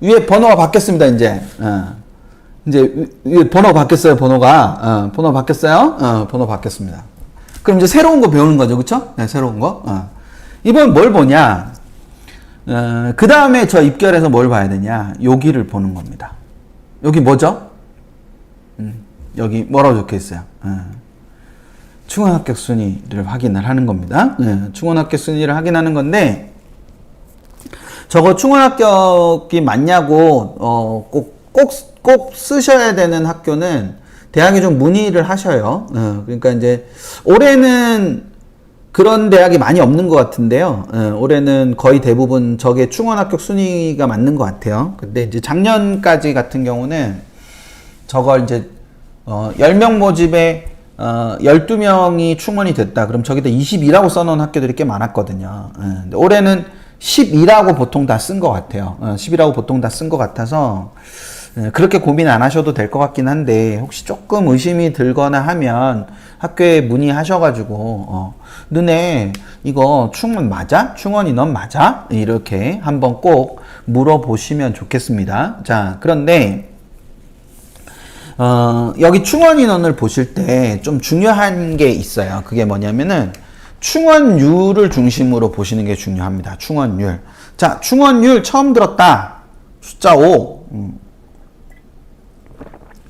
위에 번호가 바뀌었습니다, 이제. 어. 이제 위- 위에 번호 바뀌었어요, 번호가. 어, 번호 바뀌었어요? 어, 번호 바뀌었습니다. 그럼 이제 새로운 거 배우는 거죠, 그쵸? 네, 새로운 거. 어. 이번 뭘 보냐? 어, 그 다음에 저 입결에서 뭘 봐야 되냐? 여기를 보는 겁니다. 여기 뭐죠? 음, 여기 뭐라고 적혀 있어요? 어. 충원 합격 순위를 확인을 하는 겁니다. 네, 충원 합격 순위를 확인하는 건데, 저거 충원 합격이 맞냐고 어, 꼭, 꼭, 꼭 쓰셔야 되는 학교는 대학에 좀 문의를 하셔요. 어, 그러니까 이제 올해는 그런 대학이 많이 없는 것 같은데요. 어, 올해는 거의 대부분 저게 충원 합격 순위가 맞는 것 같아요. 근데 이제 작년까지 같은 경우는 저걸 이제 어, 10명 모집에 어, 12명이 충원이 됐다. 그럼 저기다 22라고 써놓은 학교들이 꽤 많았거든요. 예, 올해는 12라고 보통 다 쓴 것 같아요. 어, 10이라고 보통 다 쓴 것 같아서 예, 그렇게 고민 안 하셔도 될 것 같긴 한데 혹시 조금 의심이 들거나 하면 학교에 문의하셔가지고 어, 너네 이거 충원 맞아? 충원 인원 맞아? 이렇게 한번 꼭 물어보시면 좋겠습니다. 자 그런데 어, 여기 충원 인원을 보실 때 좀 중요한 게 있어요. 그게 뭐냐면은 충원율을 중심으로 보시는 게 중요합니다. 충원율. 자, 충원율 처음 들었다. 숫자 5. 음.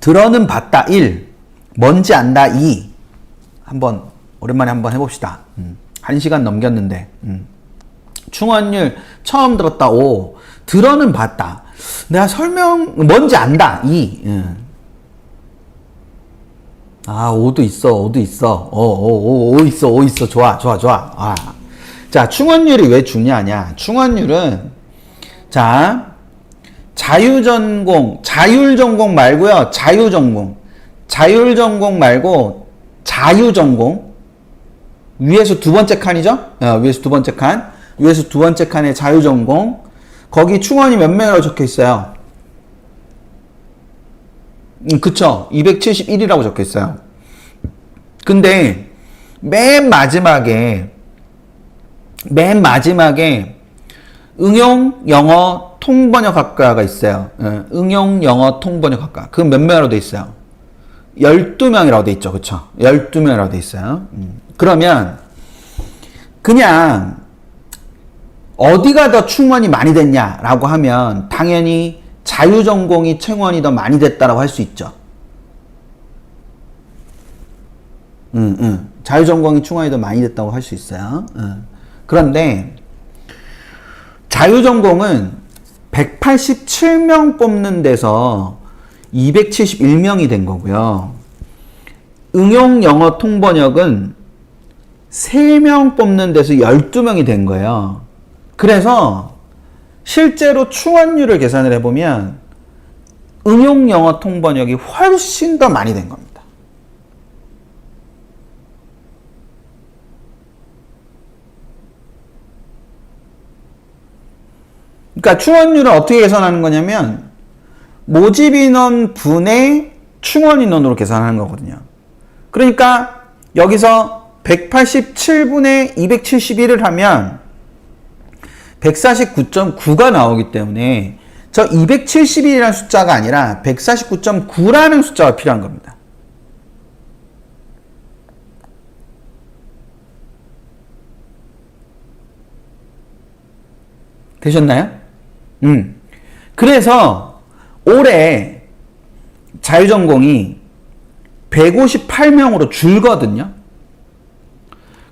들어는 봤다 1. 뭔지 안다 2. 한번 오랜만에 한번 해봅시다. 음. 1시간 넘겼는데. 음. 충원율 처음 들었다 5. 들어는 봤다. 내가 설명 뭔지 안다 2. 음. 아, 5도 있어, 5도 있어. 어, 어, 5, 5 있어, 5 있어. 좋아, 좋아, 좋아. 아. 자, 충원율이 왜 중요하냐? 충원율은, 자, 자유전공, 자율전공 말고요. 자유전공. 자율전공 말고 자유전공. 위에서 두 번째 칸이죠? 어, 위에서 두 번째 칸. 위에서 두 번째 칸에 자유전공. 거기 충원이 몇 명이라고 적혀 있어요? 음, 그쵸. 271이라고 적혀 있어요. 근데 맨 마지막에 맨 마지막에 응용 영어 통번역학과가 있어요. 예, 응용 영어 통번역학과. 그 몇 명이라고 돼 있어요? 12명이라고 돼 있죠. 그쵸? 12명이라고 돼 있어요. 음. 그러면 그냥 어디가 더 충원이 많이 됐냐라고 하면 당연히 자유전공이 충원이 더 많이 됐다라고 할 수 있죠. 응, 응. 자유전공이 충원이 더 많이 됐다고 할 수 있어요. 응. 그런데 자유전공은 187명 뽑는 데서 271명이 된 거고요. 응용 영어 통번역은 3명 뽑는 데서 12명이 된 거예요. 그래서 실제로 충원율을 계산을 해보면 응용 영어 통번역이 훨씬 더 많이 된 겁니다. 그러니까 충원율을 어떻게 계산하는 거냐면 모집 인원 분의 충원 인원으로 계산하는 거거든요. 그러니까 여기서 187분의 271을 하면 149.9가 나오기 때문에 저 271이라는 숫자가 아니라 149.9라는 숫자가 필요한 겁니다. 되셨나요? 음. 그래서 올해 자유전공이 158명으로 줄거든요.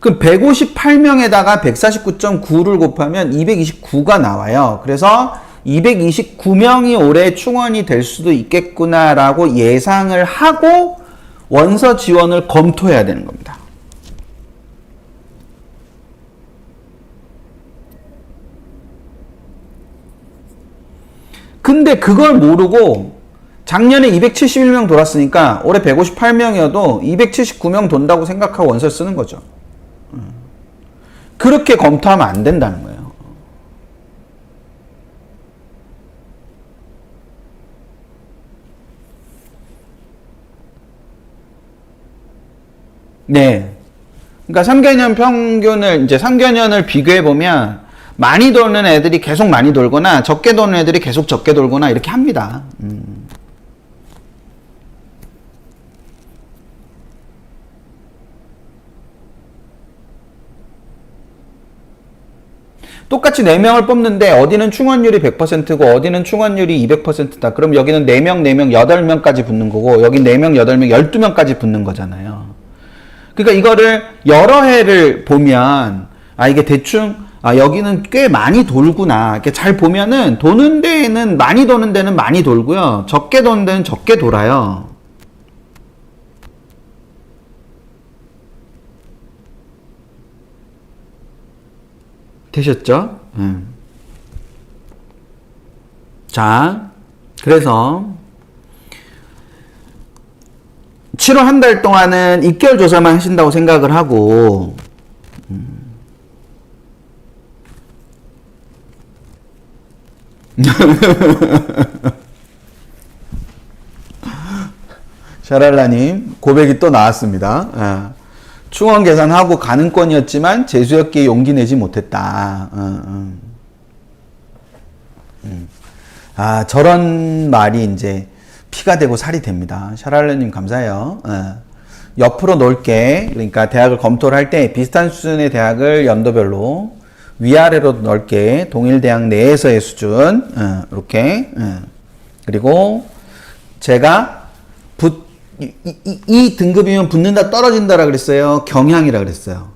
그럼 158명에다가 149.9를 곱하면 229가 나와요. 그래서 229명이 올해 충원이 될 수도 있겠구나라고 예상을 하고 원서 지원을 검토해야 되는 겁니다. 근데 그걸 모르고 작년에 271명 돌았으니까 올해 158명이어도 279명 돈다고 생각하고 원서를 쓰는 거죠. 음. 그렇게 검토하면 안 된다는 거예요. 네. 그러니까 3개년 평균을 이제 3개년을 비교해 보면 많이 도는 애들이 계속 많이 돌거나 적게 도는 애들이 계속 적게 돌거나 이렇게 합니다. 음. 똑같이 4명을 뽑는데 어디는 충원율이 100%고 어디는 충원율이 200%다. 그럼 여기는 4명, 4명, 8명까지 붙는 거고 여기 4명, 8명, 12명까지 붙는 거잖아요. 그러니까 이거를 여러 해를 보면 아 이게 대충 아 여기는 꽤 많이 돌구나. 이렇게 잘 보면은 도는 데는 많이 도는 데는 많이 돌고요. 적게 도는 데는 적게 돌아요. 되셨죠? 음. 자, 그래서 7월 한 달 동안은 입결 조사만 하신다고 생각을 하고 음. 샤랄라님 고백이 또 나왔습니다. 아, 충원 계산하고 가는 건이었지만 재수였기에 용기 내지 못했다. 어, 어. 음. 아 저런 말이 이제 피가 되고 살이 됩니다. 샤랄라님 감사해요. 어. 옆으로 넓게 그러니까 대학을 검토를 할 때 비슷한 수준의 대학을 연도별로 위아래로 넓게 동일 대학 내에서의 수준 어, 이렇게 어. 그리고 제가 붙, 이, 이, 이 등급이면 붙는다 떨어진다라 그랬어요. 경향이라 그랬어요.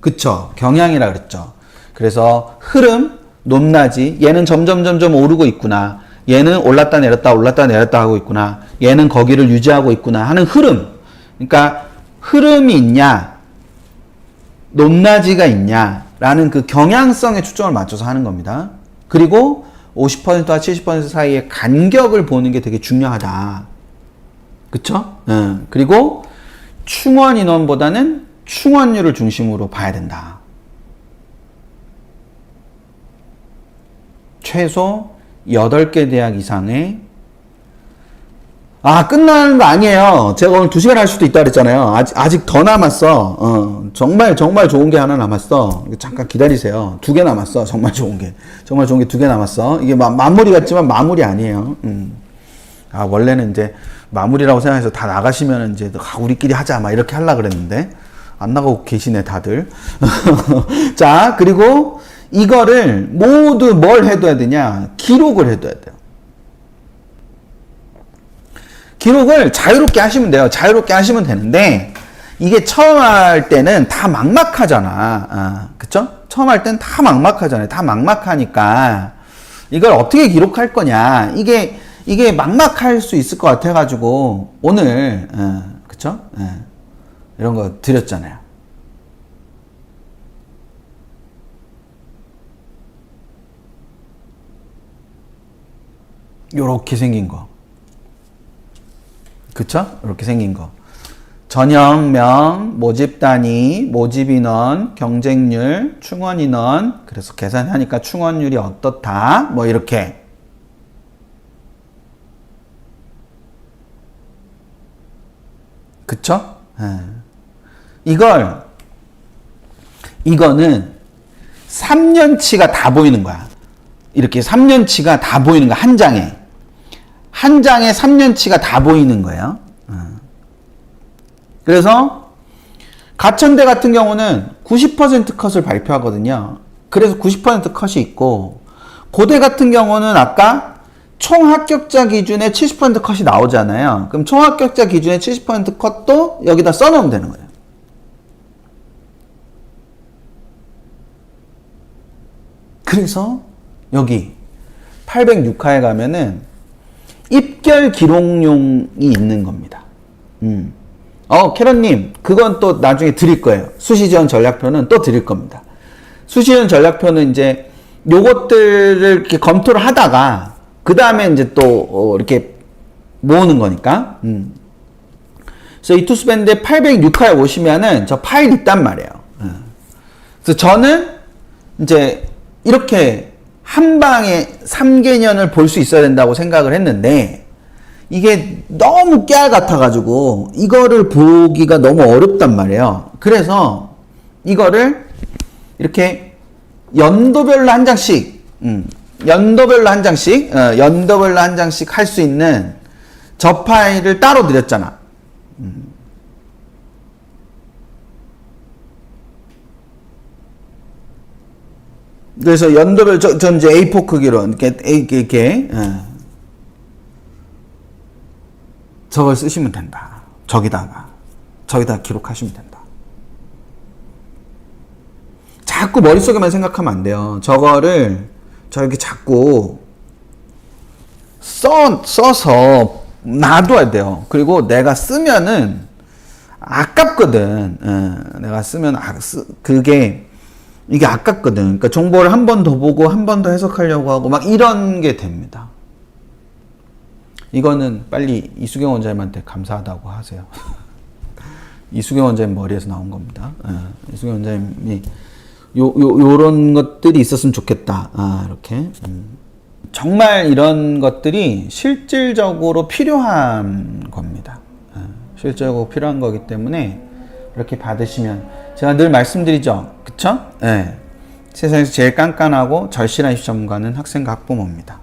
그쵸? 경향이라 그랬죠. 그래서 흐름 높낮이 얘는 점점 점점 오르고 있구나. 얘는 올랐다 내렸다 올랐다 내렸다 하고 있구나. 얘는 거기를 유지하고 있구나 하는 흐름. 그러니까 흐름이 있냐 높낮이가 있냐라는 그 경향성에 초점을 맞춰서 하는 겁니다. 그리고 50%와 70% 사이의 간격을 보는 게 되게 중요하다. 그쵸? 응. 그리고 충원 인원보다는 충원율을 중심으로 봐야 된다. 최소 8개 대학 이상의 아, 끝나는 거 아니에요. 제가 오늘 2시간 할 수도 있다 그랬잖아요. 아직, 아직 더 남았어. 어, 정말, 정말 좋은 게 하나 남았어. 잠깐 기다리세요. 두 개 남았어. 정말 좋은 게. 정말 좋은 게 두 개 남았어. 이게 마, 마무리 같지만 마무리 아니에요. 음. 아, 원래는 이제 마무리라고 생각해서 다 나가시면 이제 아, 우리끼리 하자. 막 이렇게 하려 그랬는데. 안 나가고 계시네, 다들. 자, 그리고 이거를 모두 뭘 해둬야 되냐? 기록을 해둬야 돼요. 기록을 자유롭게 하시면 돼요. 자유롭게 하시면 되는데 이게 처음 할 때는 다 막막하잖아. 아, 그쵸? 처음 할 때는 다 막막하잖아요. 다 막막하니까 이걸 어떻게 기록할 거냐. 이게 이게 막막할 수 있을 것 같아가지고 오늘 어, 그쵸? 예, 이런 거 드렸잖아요. 요렇게 생긴 거. 그쵸? 이렇게 생긴 거. 전형명, 모집 단위, 모집 인원, 경쟁률, 충원 인원. 그래서 계산하니까 충원율이 어떻다. 뭐 이렇게. 그쵸? 예. 이걸 이거는 3년치가 다 보이는 거야. 이렇게 3년치가 다 보이는 거야. 한 장에. 한 장에 3년치가 다 보이는 거예요. 어. 그래서 가천대 같은 경우는 90% 컷을 발표하거든요. 그래서 90% 컷이 있고 고대 같은 경우는 아까 총 합격자 기준에 70% 컷이 나오잖아요. 그럼 총 합격자 기준에 70% 컷도 여기다 써놓으면 되는 거예요. 그래서 여기 806화에 가면은 입결 기록용이 있는 겁니다. 음. 어, 캐런님, 그건 또 나중에 드릴 거예요. 수시지원 전략표는 또 드릴 겁니다. 수시지원 전략표는 이제 요것들을 이렇게 검토를 하다가, 그 다음에 이제 또, 어, 이렇게 모으는 거니까. 음. 그래서 이 투스밴드 806화에 오시면은 저 파일 있단 말이에요. 음. 그래서 저는 이제 이렇게 한 방에 3개년을 볼 수 있어야 된다고 생각을 했는데 이게 너무 깨알 같아가지고 이거를 보기가 너무 어렵단 말이에요. 그래서 이거를 이렇게 연도별로 한 장씩, 음, 연도별로 한 장씩, 어, 연도별로 한 장씩 할 수 있는 저 파일을 따로 드렸잖아. 음. 그래서 연도별 저, 전 이제 A4 크기로 이렇게 이렇게, 이렇게 어. 저걸 쓰시면 된다. 저기다가 저기다 기록하시면 된다. 자꾸 머릿속에만 생각하면 안 돼요. 저거를 저렇게 자꾸 써, 써서 놔둬야 돼요. 그리고 내가 쓰면은 아깝거든. 어, 내가 쓰면 아, 쓰, 그게 이게 아깝거든. 그러니까 정보를 한 번 더 보고 한 번 더 해석하려고 하고 막 이런 게 됩니다. 이거는 빨리 이수경 원장님한테 감사하다고 하세요. 이수경 원장님 머리에서 나온 겁니다. 예, 이수경 원장님이 요, 요, 요런 것들이 있었으면 좋겠다. 아, 이렇게. 음. 정말 이런 것들이 실질적으로 필요한 겁니다. 예, 실질적으로 필요한 거기 때문에 이렇게 받으시면 제가 늘 말씀드리죠. 그쵸? 예. 세상에서 제일 깐깐하고 절실한 시험관은 학생과 학부모입니다.